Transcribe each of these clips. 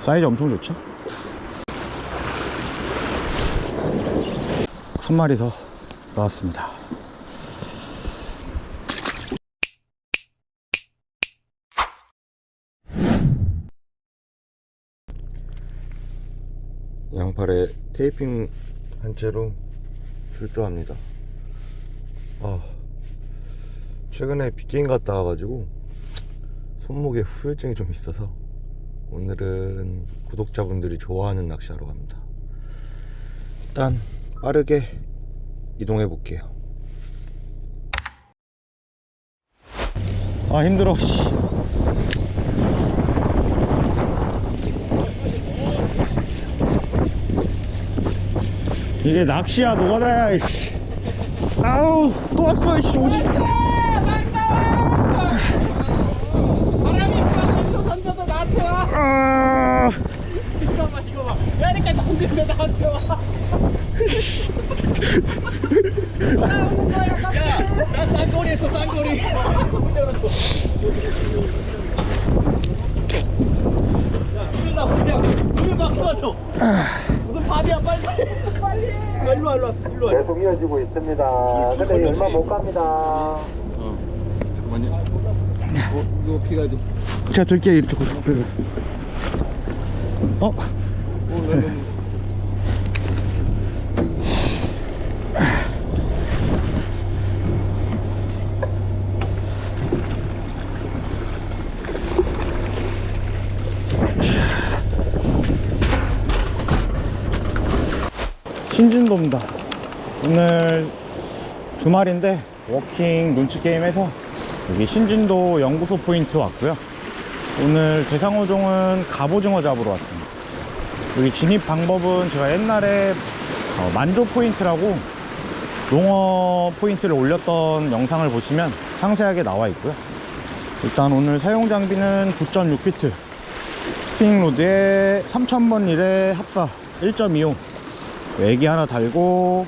사이즈 엄청 좋죠? 한 마리 더 나왔습니다. 양팔에 테이핑 한 채로 출두합니다. 아, 최근에 빅게임 갔다 와가지고 손목에 후유증이 좀 있어서 오늘은 구독자분들이 좋아하는 낚시하러 갑니다. 일단 빠르게 이동해 볼게요. 아 힘들어. 씨. 이게 낚시야 노가다야 이씨. 아우 또 왔어 이씨 오지. 바람이 불어서 던져서 나한테 와. 아. 이거 봐, 이거 봐. 왜 이렇게 던지는데 나한테 와. 야, 나 쌍거리 했어, 쌍거리. 문 열었어. 야, 일어나, 그냥. 여기 박수 맞춰. 무슨 밥이야, 빨리. 빨리. 아, 일로 와, 일로 와, 일로 와. 계속 이어지고 있습니다. 근데 얼마 못 갑니다. 잠깐만요. 어, 이거 피가 좀. 제가 들게 이렇게 고집해. 어? 어, 나 너무. 신진도입니다. 오늘 주말인데 워킹 눈치 게임에서 여기 신진도 연구소 포인트 왔고요. 오늘 대상어종은 갑오징어 잡으러 왔습니다. 여기 진입 방법은 제가 옛날에 어, 만조 포인트라고 농어 포인트를 올렸던 영상을 보시면 상세하게 나와 있고요. 일단 오늘 사용 장비는 9.6피트 스피닝 로드에 3000번 릴에 합사 1.25 애기 하나 달고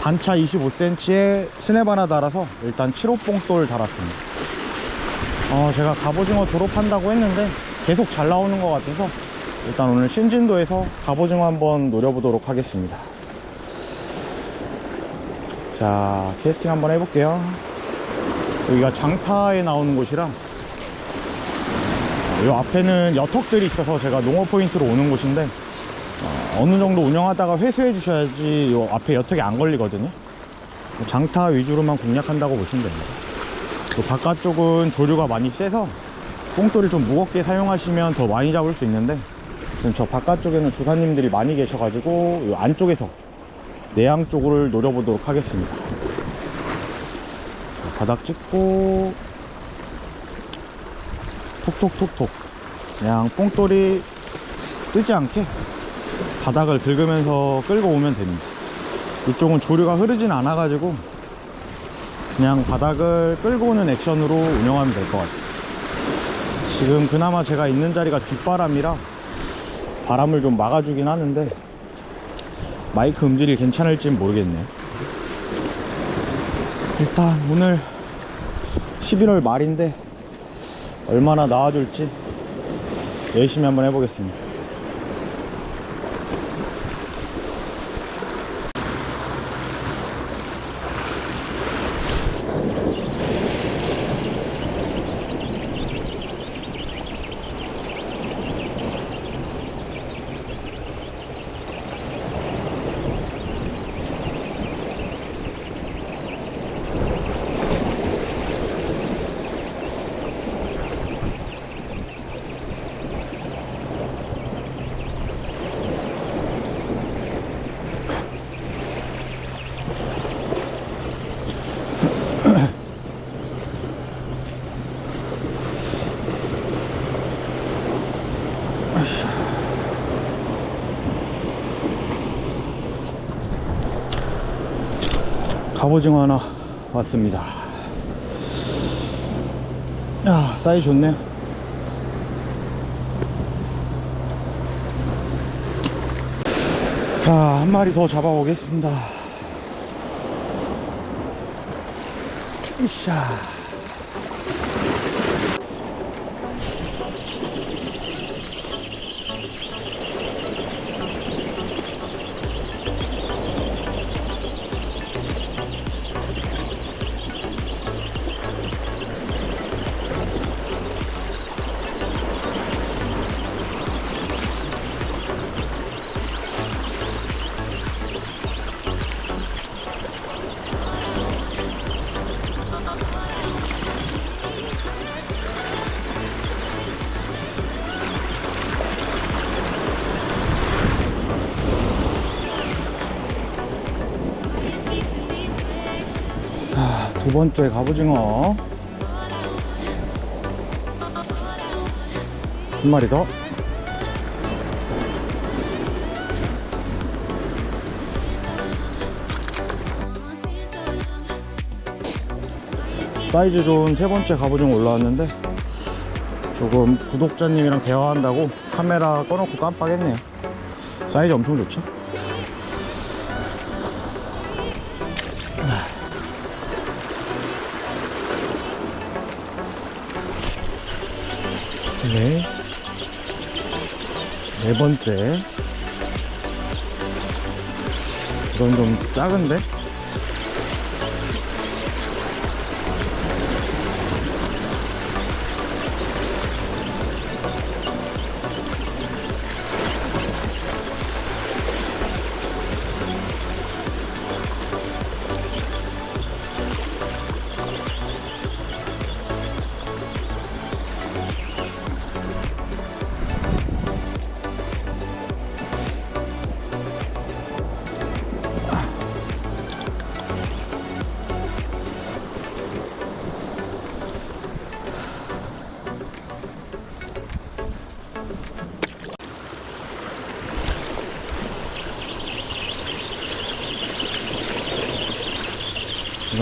단차 25cm에 스냅 하나 달아서 일단 7호 뽕돌 달았습니다. 어, 제가 갑오징어 졸업한다고 했는데 계속 잘 나오는 것 같아서 일단 오늘 신진도에서 갑오징어 한번 노려보도록 하겠습니다. 자, 캐스팅 한번 해볼게요. 여기가 장타에 나오는 곳이라 이 앞에는 여턱들이 있어서 제가 농어 포인트로 오는 곳인데 어, 느 정도 운영하다가 회수해 주셔야지 요 앞에 여턱이 안 걸리거든요. 장타 위주로만 공략한다고 보시면 됩니다. 또 바깥쪽은 조류가 많이 세서 뽕돌을 좀 무겁게 사용하시면 더 많이 잡을 수 있는데 지금 저 바깥쪽에는 조사님들이 많이 계셔가지고 요 안쪽에서 내양 쪽을 노려보도록 하겠습니다. 바닥 찍고 톡톡톡톡. 그냥 뽕돌이 뜨지 않게 바닥을 긁으면서 끌고 오면 됩니다 이쪽은 조류가 흐르진 않아 가지고 그냥 바닥을 끌고 오는 액션으로 운영하면 될 것 같아요. 지금 그나마 제가 있는 자리가 뒷바람이라 바람을 좀 막아주긴 하는데 마이크 음질이 괜찮을진 모르겠네요. 일단 오늘 11월 말인데 얼마나 나와줄지 열심히 한번 해보겠습니다 갑오징어 하나 왔습니다. 야, 사이즈 좋네. 자, 한 마리 더 잡아보겠습니다. 으쌰. 두 번째 갑오징어 한 마리 더. 사이즈 좋은 세 번째 갑오징어 올라왔는데 조금 구독자님이랑 대화한다고 카메라 꺼놓고 깜빡했네요. 사이즈 엄청 좋죠? 네. 네 번째. 이건 좀 작은데?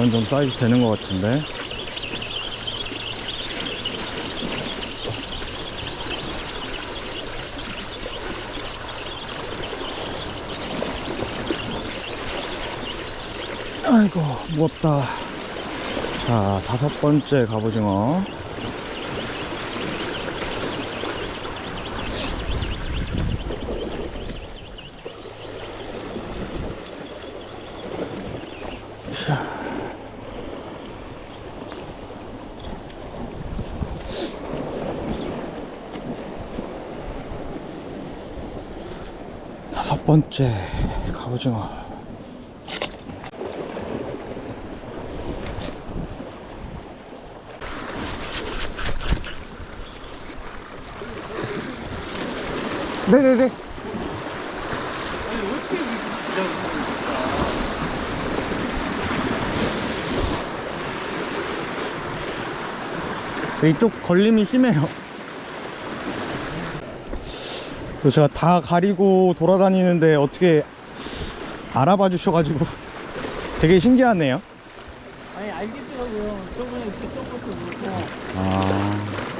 이건 좀 사이즈 되는 것 같은데. 아이고, 무겁다. 자, 다섯 번째 갑오징어. 번째 갑오징어. 네네네. 이쪽 걸림이 심해요. 또 제가 다 가리고 돌아다니는데 어떻게 알아봐 주셔가지고 되게 신기하네요. 아니 알겠더라고요. 저번에 이렇게 그렇고 아.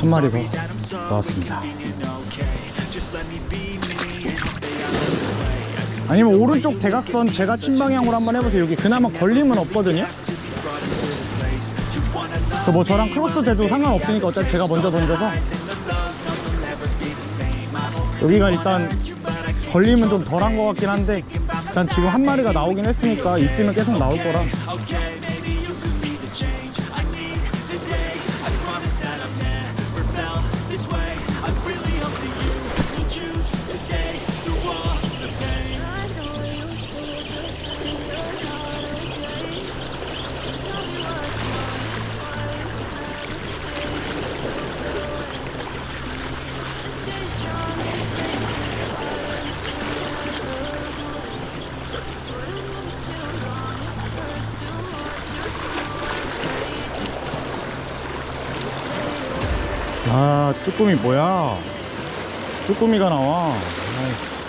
한 마리 더 나왔습니다. 아니면 오른쪽 대각선 제가 친 방향으로 한번 해보세요. 여기 그나마 걸림은 없거든요. 그 뭐 저랑 크로스 돼도 상관없으니까 어차피 제가 먼저 던져서 여기가 일단 걸림은 좀 덜한 것 같긴 한데 일단 지금 한 마리가 나오긴 했으니까 있으면 계속 나올 거라 아 쭈꾸미 뭐야 쭈꾸미가 나와 아이.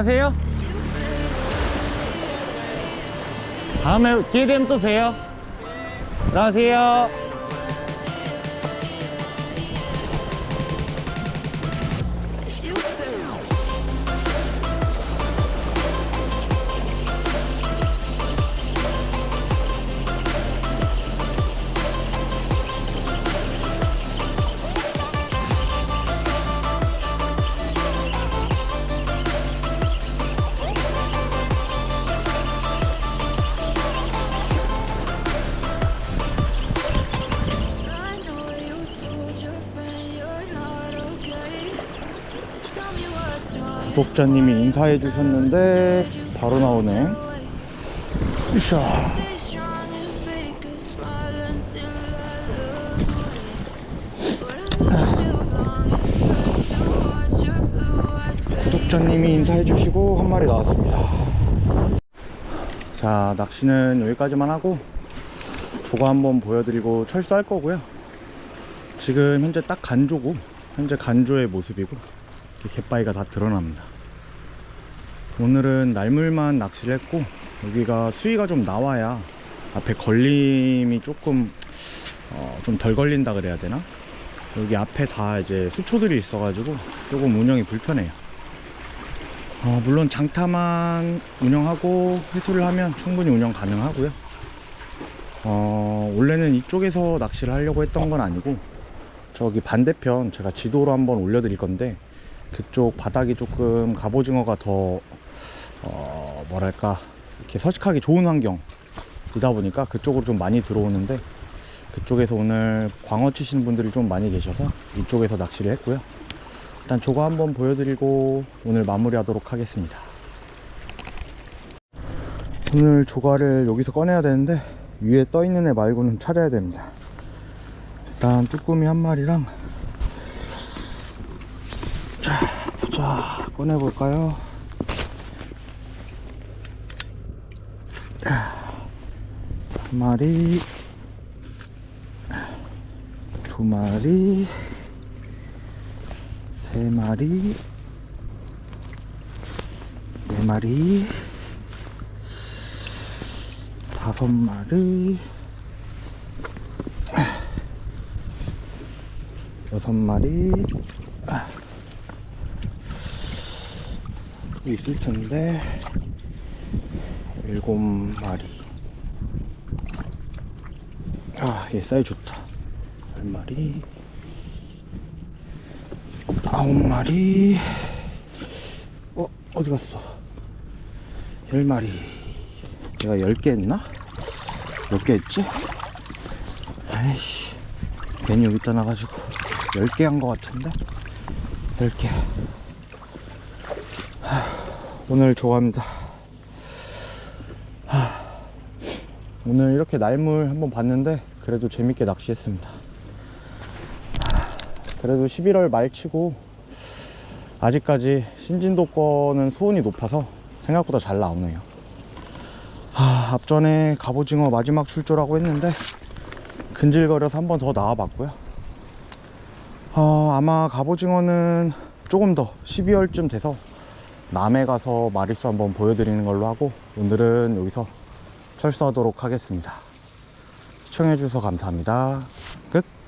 들어가세요. 다음에 기회 되면 또 봬요. 들어가세요. 구독자님이 인사해 주셨는데 바로 나오네. 으쌰. 구독자님이 인사해 주시고 한 마리 나왔습니다. 자, 낚시는 여기까지만 하고 조가 한번 보여드리고 철수할 거고요. 지금 현재 딱 간조고 현재 간조의 모습이고 이렇게 갯바위가 다 드러납니다. 오늘은 날물만 낚시를 했고 여기가 수위가 좀 나와야 앞에 걸림이 조금 어, 좀 덜 걸린다 그래야 되나? 여기 앞에 다 이제 수초들이 있어 가지고 조금 운영이 불편해요. 어, 물론 장타만 운영하고 회수를 하면 충분히 운영 가능하고요. 어, 원래는 이쪽에서 낚시를 하려고 했던 건 아니고 저기 반대편 제가 지도로 한번 올려드릴 건데 그쪽 바닥이 조금 갑오징어가 더 어, 뭐랄까 이렇게 서식하기 좋은 환경이다 보니까 그쪽으로 좀 많이 들어오는데 그쪽에서 오늘 광어 치시는 분들이 좀 많이 계셔서 이쪽에서 낚시를 했고요. 일단 저거 한번 보여드리고 오늘 마무리하도록 하겠습니다. 오늘 조가를 여기서 꺼내야 되는데 위에 떠 있는 애 말고는 찾아야 됩니다. 일단 쭈꾸미 한 마리랑 자 보자 꺼내 볼까요? 한 마리 두 마리 세 마리, 네 마리, 다섯 마리, 여섯 마리, 또 있을 텐데, 일곱 마리. 아, 얘 사이즈 좋다. 열 마리. 아홉 마리. 어 어디 갔어? 열 마리. 내가 열 개 했나? 몇 개 했지? 아이씨. 괜히 여기다 놔가지고 열 개 한 거 같은데? 열개. 오늘 좋아합니다. 하, 오늘 이렇게 날물 한번 봤는데 그래도 재밌게 낚시했습니다 그래도 11월 말치고 아직까지 신진도 거는 수온이 높아서 생각보다 잘 나오네요. 하, 앞전에 갑오징어 마지막 출조라고 했는데 근질거려서 한 번 더 나와봤고요. 어, 아마 갑오징어는 조금 더 12월쯤 돼서 남해 가서 마리수 한번 보여드리는 걸로 하고 오늘은 여기서 철수하도록 하겠습니다. 시청해주셔서 감사합니다. 끝.